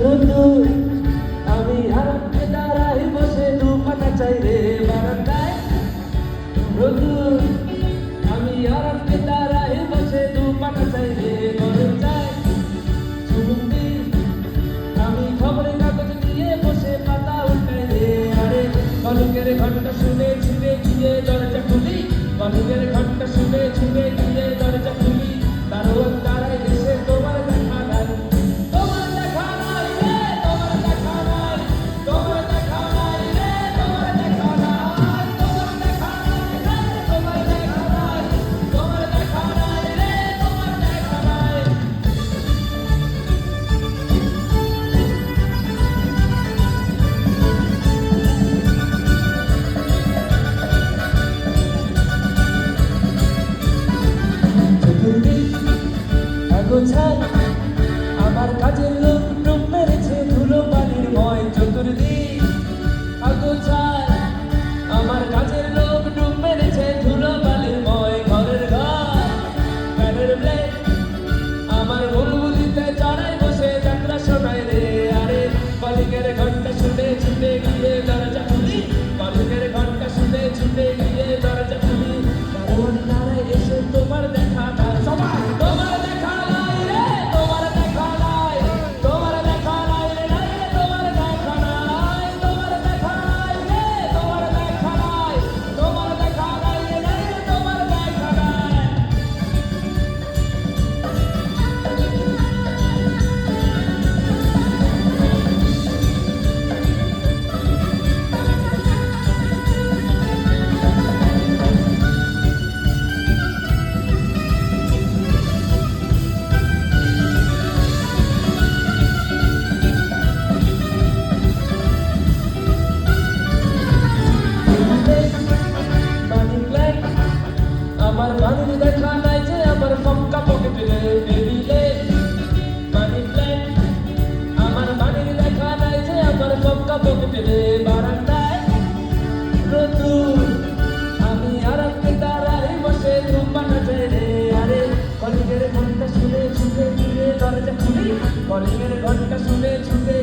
বন্ধু আমি হারাতে দাঁড়াই বসে দু পাতা চাই রে বারান্দায়। বন্ধু গোছায় আমার কাজের লোক ডুব মেরেছে ধুলো বালির ময় চতুর্দিক। আগোছায় আমার কাজের লোক ডুব মেরেছে ধুলো বালির ময় ঘরের ঘর। প্যানের ব্লেড আমার বুলবুলিতে চড়াই বসে, যাত্রা শোনায় রে। আরে কলিকের ঘণ্টা শুনে ছুটে গিয়ে দরজা খুলি। কলিকের ঘণ্টা শুনে ছুটে গিয়ে দরজা খুলি। কারণ আমার পক্কা বারান্দায় নতুন আমি আরামকে দাঁড়াই বসে, ধূমপান চাই আরে কলিগের ঘণ্টা শুনে ছুটে গিয়ে দরজা খুলি, কলিগের ঘণ্টা শুনে ছুটে